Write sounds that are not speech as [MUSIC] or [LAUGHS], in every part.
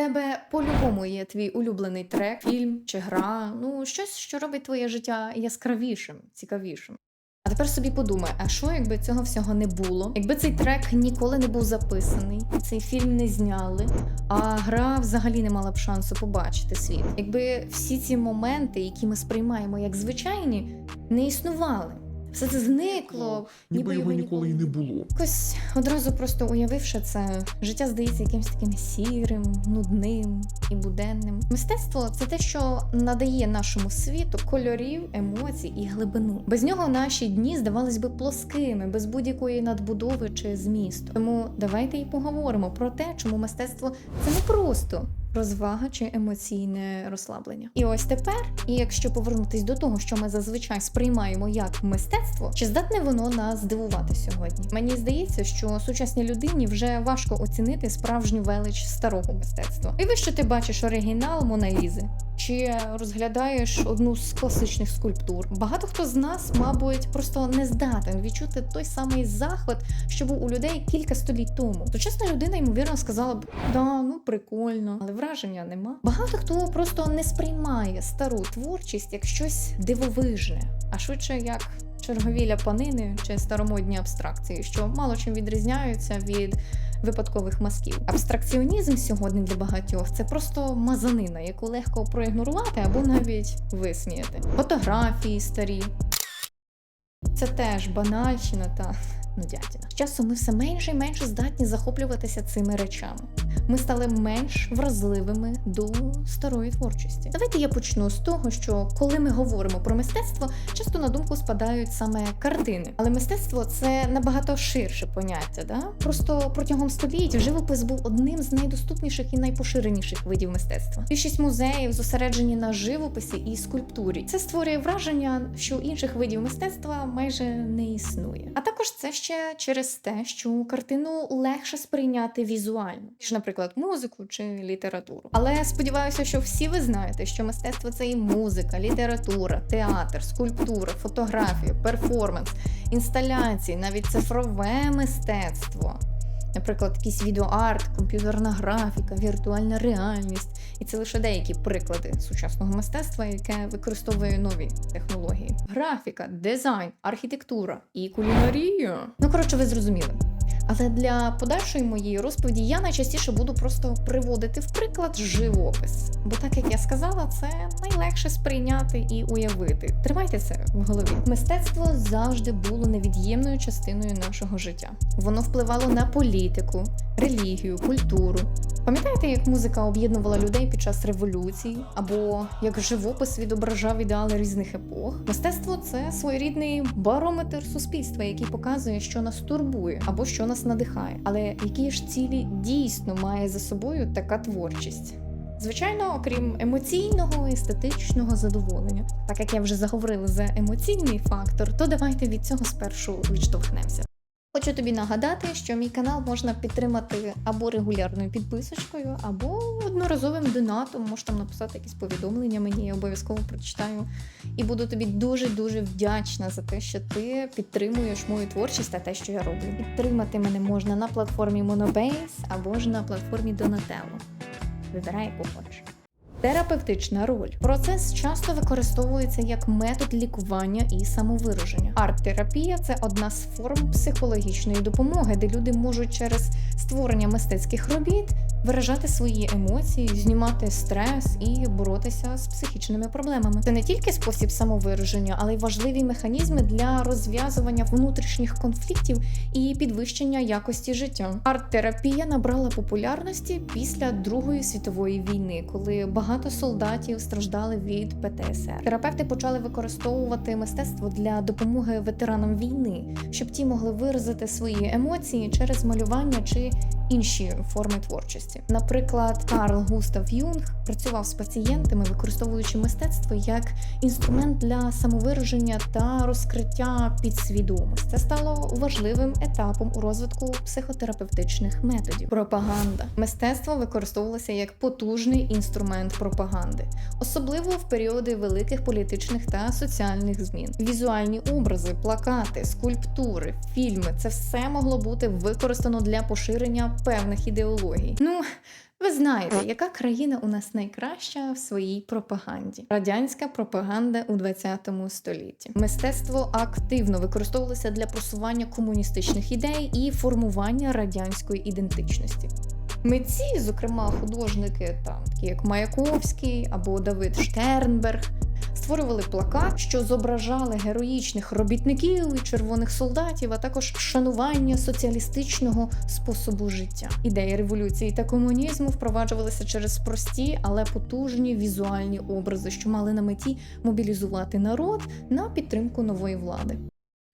тебе по-любому є твій улюблений трек, фільм чи гра, ну щось, що робить твоє життя яскравішим, цікавішим. А тепер собі подумай, а що якби цього всього не було? Якби цей трек ніколи не був записаний, цей фільм не зняли, а гра взагалі не мала б шансу побачити світ. Якби всі ці моменти, які ми сприймаємо як звичайні, не існували. Все це зникло, Ніби його ніколи і не було. Якось одразу просто уявивши це, життя здається якимось таким сірим, нудним і буденним. Мистецтво це те, що надає нашому світу кольорів, емоцій і глибину. Без нього наші дні здавались би плоскими, без будь-якої надбудови чи змісту. Тому давайте і поговоримо про те, чому мистецтво це не просто. Розвага чи емоційне розслаблення. І ось тепер, і якщо повернутись до того, що ми зазвичай сприймаємо як мистецтво, чи здатне воно нас здивувати сьогодні? Мені здається, що сучасній людині вже важко оцінити справжню велич старого мистецтва. І ви що ти бачиш оригінал Моналізи? Чи розглядаєш одну з класичних скульптур? Багато хто з нас, мабуть, просто не здатен відчути той самий захват, що був у людей кілька століть тому. Сучасна людина, ймовірно, сказала б: да, ну прикольно, але враження нема. Багато хто просто не сприймає стару творчість як щось дивовижне, а швидше як. Чергові ляпанини чи старомодні абстракції, що мало чим відрізняються від випадкових мазків. Абстракціонізм сьогодні для багатьох це просто мазанина, яку легко проігнорувати або навіть висміяти. Фотографії старі. Це теж банальщина та нудятіна. З часом ми все менше і менше здатні захоплюватися цими речами. Ми стали менш вразливими до старої творчості. Давайте я почну з того, що коли ми говоримо про мистецтво, часто на думку спадають саме картини. Але мистецтво це набагато ширше поняття. Да? Просто протягом століть живопис був одним з найдоступніших і найпоширеніших видів мистецтва. Більшість музеїв зосереджені на живописі і скульптурі. Це створює враження, що інших видів мистецтва майже не існує. А також це ще через те, що картину легше сприйняти візуально, ніж, наприклад, музику чи літературу. Але сподіваюся, що всі ви знаєте, що мистецтво це і музика, література, театр, скульптура, фотографія, перформанс, інсталяції, навіть цифрове мистецтво. Наприклад, якийсь відеоарт, комп'ютерна графіка, віртуальна реальність, і це лише деякі приклади сучасного мистецтва, яке використовує нові технології: графіка, дизайн, архітектура і кулінарія. Ну коротше, ви зрозуміли. Але для подальшої моєї розповіді я найчастіше буду просто приводити в приклад живопис. Бо так як я сказала, це найлегше сприйняти і уявити. Тримайте це в голові. Мистецтво завжди було невід'ємною частиною нашого життя. Воно впливало на політику, релігію, культуру. Пам'ятаєте, як музика об'єднувала людей під час революцій, або як живопис відображав ідеали різних епох? Мистецтво це своєрідний барометр суспільства, який показує, що нас турбує або що нас надихає. Але які ж цілі дійсно має за собою така творчість? Звичайно, окрім емоційного естетичного задоволення, так як я вже заговорила за емоційний фактор, то давайте від цього спершу відштовхнемося. Хочу тобі нагадати, що мій канал можна підтримати або регулярною підписочкою, або одноразовим донатом. Можеш там написати якісь повідомлення мені, я обов'язково прочитаю. І буду тобі дуже-дуже вдячна за те, що ти підтримуєш мою творчість та те, що я роблю. Підтримати мене можна на платформі Monobase або ж на платформі Donatello. Вибирай, яку хочеш. Терапевтична роль. Процес часто використовується як метод лікування і самовираження. Арт-терапія це одна з форм психологічної допомоги, де люди можуть через створення мистецьких робіт виражати свої емоції, знімати стрес і боротися з психічними проблемами. Це не тільки спосіб самовираження, але й важливі механізми для розв'язування внутрішніх конфліктів і підвищення якості життя. Арт-терапія набрала популярності після Другої світової війни, коли багато солдатів страждали від ПТСР. Терапевти почали використовувати мистецтво для допомоги ветеранам війни, щоб ті могли виразити свої емоції через малювання чи інші форми творчості. Наприклад, Карл Густав Юнг працював з пацієнтами, використовуючи мистецтво як інструмент для самовираження та розкриття підсвідомості. Це стало важливим етапом у розвитку психотерапевтичних методів. Пропаганда мистецтво використовувалося як потужний інструмент пропаганди, особливо в періоди великих політичних та соціальних змін. Візуальні образи, плакати, скульптури, фільми це все могло бути використано для поширення певних ідеологій. Ну. Ви знаєте, яка країна у нас найкраща в своїй пропаганді? Радянська пропаганда у 20 столітті. Мистецтво активно використовувалося для просування комуністичних ідей і формування радянської ідентичності. Митці, зокрема художники, там такі як Маяковський або Давид Штернберг, створювали плакат, що зображали героїчних робітників і червоних солдатів, а також шанування соціалістичного способу життя. Ідеї революції та комунізму впроваджувалися через прості, але потужні візуальні образи, що мали на меті мобілізувати народ на підтримку нової влади.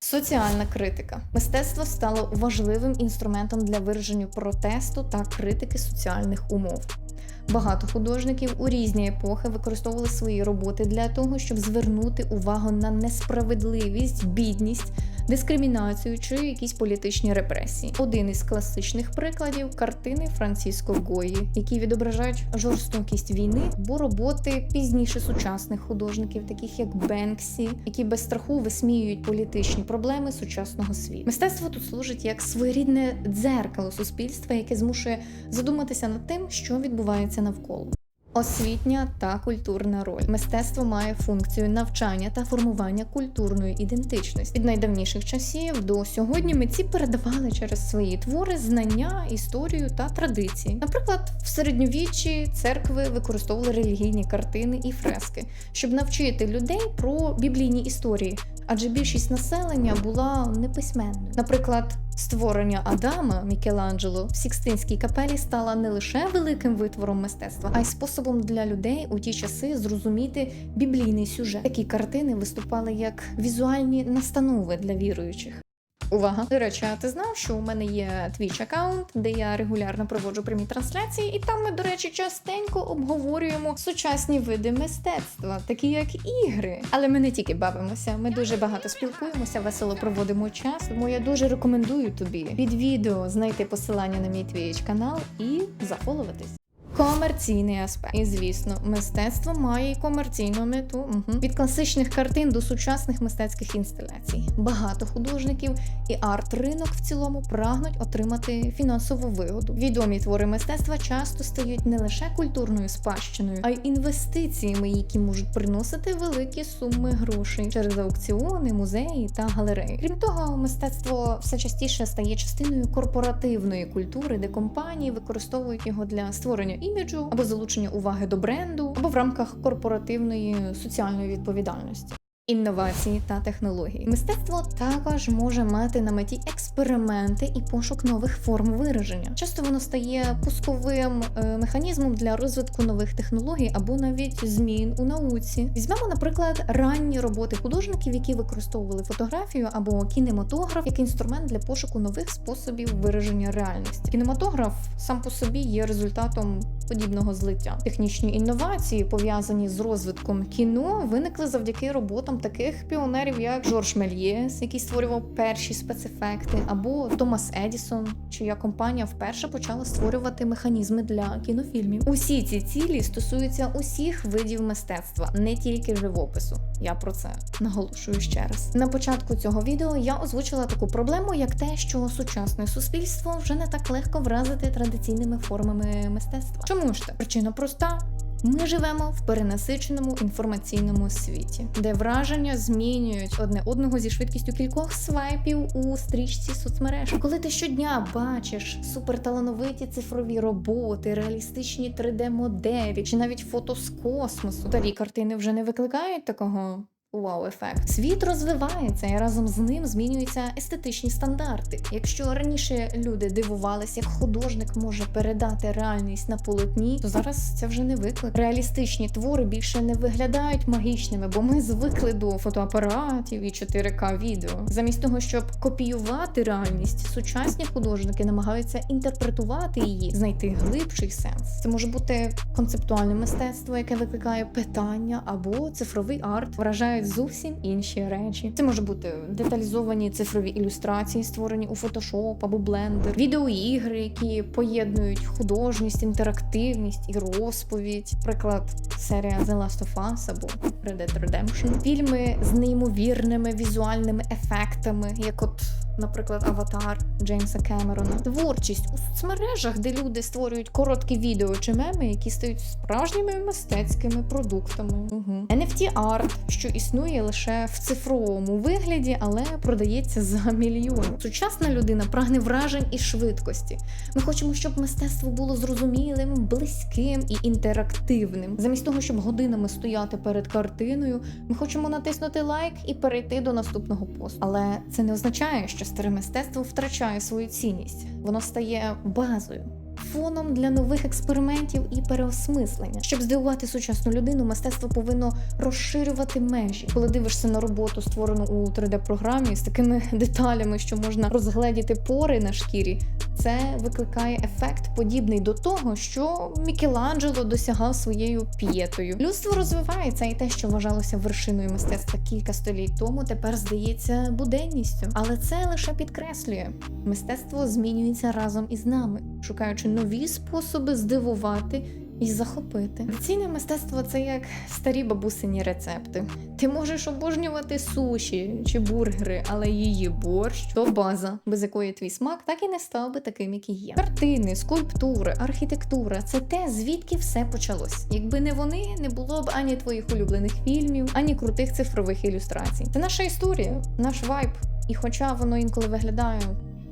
Соціальна критика. Мистецтво стало важливим інструментом для вираження протесту та критики соціальних умов. Багато художників у різні епохи використовували свої роботи для того, щоб звернути увагу на несправедливість, бідність, дискримінацію чи якісь політичні репресії. Один із класичних прикладів картини Франциско Гої, які відображають жорстокість війни, або роботи пізніше сучасних художників, таких як Бенксі, які без страху висміюють політичні проблеми сучасного світу. Мистецтво тут служить як своєрідне дзеркало суспільства, яке змушує задуматися над тим, що відбувається навколо. Освітня та культурна роль. Мистецтво має функцію навчання та формування культурної ідентичності. Від найдавніших часів до сьогодні митці передавали через свої твори знання, історію та традиції. Наприклад, в середньовіччі церкви використовували релігійні картини і фрески, щоб навчити людей про біблійні історії, адже більшість населення була неписьменною. Наприклад, створення Адама Мікеланджело в Сікстинській капелі стало не лише великим витвором мистецтва, а й способом для людей у ті часи зрозуміти біблійний сюжет. Такі картини виступали як візуальні настанови для віруючих. Увага! До речі, ти знав, що у мене є Twitch аккаунт, де я регулярно проводжу прямі трансляції, і там ми, до речі, частенько обговорюємо сучасні види мистецтва, такі як ігри. Але ми не тільки бавимося, ми дуже багато спілкуємося, весело проводимо час. Тому я дуже рекомендую тобі під відео знайти посилання на мій Twitch канал і зафоловитись. Комерційний аспект. І звісно, мистецтво має й комерційну мету. Угу. Від класичних картин до сучасних мистецьких інсталяцій. Багато художників і арт-ринок в цілому прагнуть отримати фінансову вигоду. Відомі твори мистецтва часто стають не лише культурною спадщиною, а й інвестиціями, які можуть приносити великі суми грошей через аукціони, музеї та галереї. Крім того, мистецтво все частіше стає частиною корпоративної культури, де компанії використовують його для створення іміджу або залучення уваги до бренду, або в рамках корпоративної соціальної відповідальності. Інновації та технології. Мистецтво також може мати на меті експерименти і пошук нових форм вираження. Часто воно стає пусковим е, механізмом для розвитку нових технологій або навіть змін у науці. Візьмемо, наприклад, ранні роботи художників, які використовували фотографію або кінематограф як інструмент для пошуку нових способів вираження реальності. Кінематограф сам по собі є результатом подібного злиття. Технічні інновації, пов'язані з розвитком кіно, виникли завдяки роботам таких піонерів, як Жорж Мельєс, який створював перші спецефекти, або Томас Едісон, чия компанія вперше почала створювати механізми для кінофільмів. Усі ці цілі стосуються усіх видів мистецтва, не тільки живопису. Я про це наголошую ще раз. На початку цього відео я озвучила таку проблему, як те, що сучасне суспільство вже не так легко вразити традиційними формами мистецтва. Ж так? Причина проста. Ми живемо в перенасиченому інформаційному світі, де враження змінюють одне одного зі швидкістю кількох свайпів у стрічці соцмереж. Коли ти щодня бачиш суперталановиті цифрові роботи, реалістичні 3D-моделі чи навіть фото з космосу, старі картини вже не викликають такого. Вау-ефект. Світ розвивається і разом з ним змінюються естетичні стандарти. Якщо раніше люди дивувалися, як художник може передати реальність на полотні, то зараз це вже не виклик. Реалістичні твори більше не виглядають магічними, бо ми звикли до фотоапаратів і 4К відео. Замість того, щоб копіювати реальність, сучасні художники намагаються інтерпретувати її, знайти глибший сенс. Це може бути концептуальне мистецтво, яке викликає питання, або цифровий арт, вражають зовсім інші речі. Це може бути деталізовані цифрові ілюстрації, створені у Photoshop або Blender, відеоігри, які поєднують художність, інтерактивність і розповідь. Приклад, серія The Last of Us або Red Dead Redemption. Фільми з неймовірними візуальними ефектами, як от наприклад, Аватар Джеймса Кемерона, творчість у соцмережах, де люди створюють короткі відео чи меми, які стають справжніми мистецькими продуктами. Угу. NFT арт, що існує лише в цифровому вигляді, але продається за мільйон. Сучасна людина прагне вражень і швидкості. Ми хочемо, щоб мистецтво було зрозумілим, близьким і інтерактивним. Замість того, щоб годинами стояти перед картиною, ми хочемо натиснути лайк і перейти до наступного посту. Але це не означає, що старе мистецтво втрачає свою цінність. Воно стає базою. Фоном для нових експериментів і переосмислення. Щоб здивувати сучасну людину, мистецтво повинно розширювати межі. Коли дивишся на роботу, створену у 3D-програмі з такими [LAUGHS] деталями, що можна розгледіти пори на шкірі, це викликає ефект, подібний до того, що Мікеланджело досягав своєю п'єтою. Людство розвивається, і те, що вважалося вершиною мистецтва кілька століть тому, тепер здається буденністю. Але це лише підкреслює. Мистецтво змінюється разом із нами, шукаючи нові способи здивувати. І захопити Традиційне мистецтво це як старі бабусині рецепти. Ти можеш обожнювати суші чи бургери, але її борщ то база, без якої твій смак так і не став би таким, який є. Картини, скульптури, архітектура це те, звідки все почалось. Якби не вони, не було б ані твоїх улюблених фільмів, ані крутих цифрових ілюстрацій. Це наша історія, наш вайб. І хоча воно інколи виглядає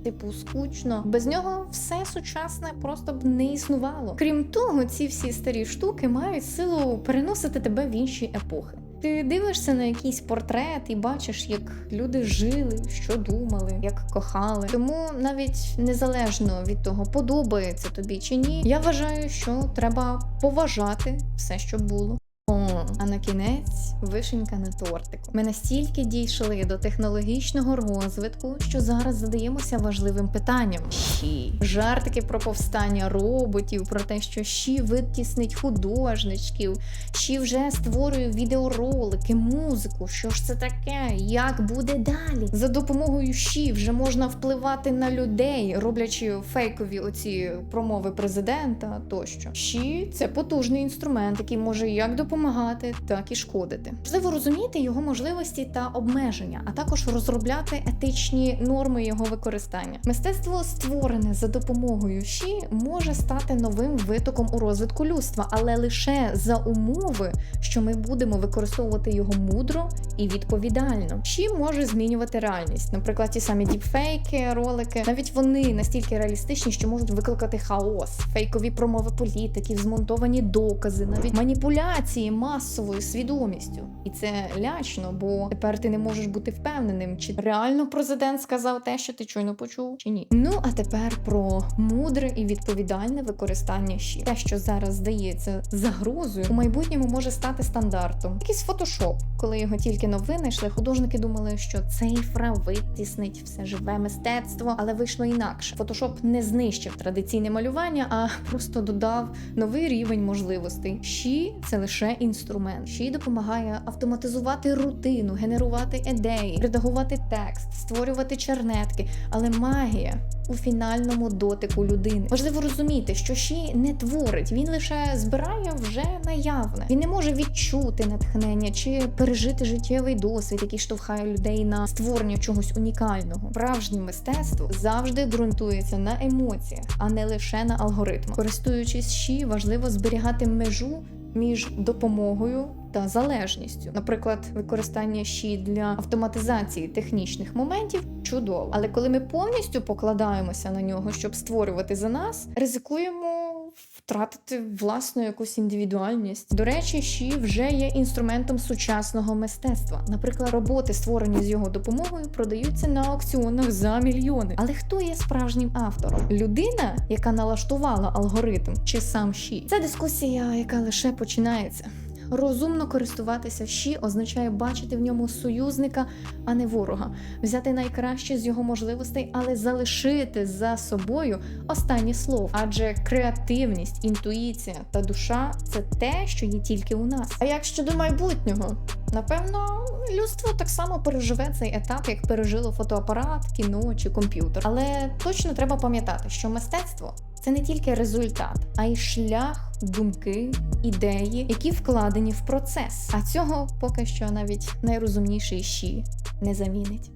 типу скучно. Без нього все сучасне просто б не існувало. Крім того, ці всі старі штуки мають силу переносити тебе в інші епохи. Ти дивишся на якийсь портрет і бачиш, як люди жили, що думали, як кохали. Тому навіть незалежно від того, подобається тобі чи ні, я вважаю, що треба поважати все, що було. А на кінець вишенька на тортику. Ми настільки дійшли до технологічного розвитку, що зараз задаємося важливим питанням: Щі. жартики про повстання роботів, про те, що щі витіснить художничків, щі вже створює відеоролики, музику. Що ж це таке? Як буде далі? За допомогою щі вже можна впливати на людей, роблячи фейкові оці промови президента тощо. Щі це потужний інструмент, який може як допомагати, так і шкодити. Важливо розуміти його можливості та обмеження, а також розробляти етичні норми його використання. Мистецтво, створене за допомогою щі, може стати новим витоком у розвитку людства, але лише за умови, що ми будемо використовувати його мудро і відповідально. Щі може змінювати реальність, наприклад, ті самі діпфейки, ролики, навіть вони настільки реалістичні, що можуть викликати хаос, фейкові промови політиків, змонтовані докази, навіть маніпуляції масовою свідомістю. І це лячно, бо тепер ти не можеш бути впевненим, чи реально президент сказав те, що ти чуйно почув, чи ні. Ну а тепер про мудре і відповідальне використання щі. Те, що зараз здається загрозою, у майбутньому може стати стандартом. Якийсь фотошоп, коли його тільки но винайшли, художники думали, що цифра витіснить все живе мистецтво, але вийшло інакше. Фотошоп не знищив традиційне малювання, а просто додав новий рівень можливостей. Щі це лише інструмент. Щі допомагає автоматизувати рутину, генерувати ідеї, редагувати текст, створювати чернетки, але магія. У фінальному дотику людини важливо розуміти, що щі не творить, він лише збирає вже наявне. Він не може відчути натхнення чи пережити життєвий досвід, який штовхає людей на створення чогось унікального. Справжнє мистецтво завжди ґрунтується на емоціях, а не лише на алгоритмах. Користуючись щі, важливо зберігати межу між допомогою та залежністю. Наприклад, використання щі для автоматизації технічних моментів чудово. Але коли ми повністю покладаємося на нього, щоб створювати за нас, ризикуємо. Втратити власну якусь індивідуальність. До речі, щі вже є інструментом сучасного мистецтва. Наприклад, роботи, створені з його допомогою, продаються на аукціонах за мільйони. Але хто є справжнім автором? Людина, яка налаштувала алгоритм, чи сам щі? Це дискусія, яка лише починається. Розумно користуватися щі означає бачити в ньому союзника, а не ворога, взяти найкраще з його можливостей, але залишити за собою останнє слово. Адже креативність, інтуїція та душа це те, що є тільки у нас. А як щодо майбутнього? Напевно, людство так само переживе цей етап, як пережило фотоапарат, кіно чи комп'ютер. Але точно треба пам'ятати, що мистецтво це не тільки результат, а й шлях, думки, ідеї, які вкладені в процес. А цього поки що навіть найрозумніший щі не замінить.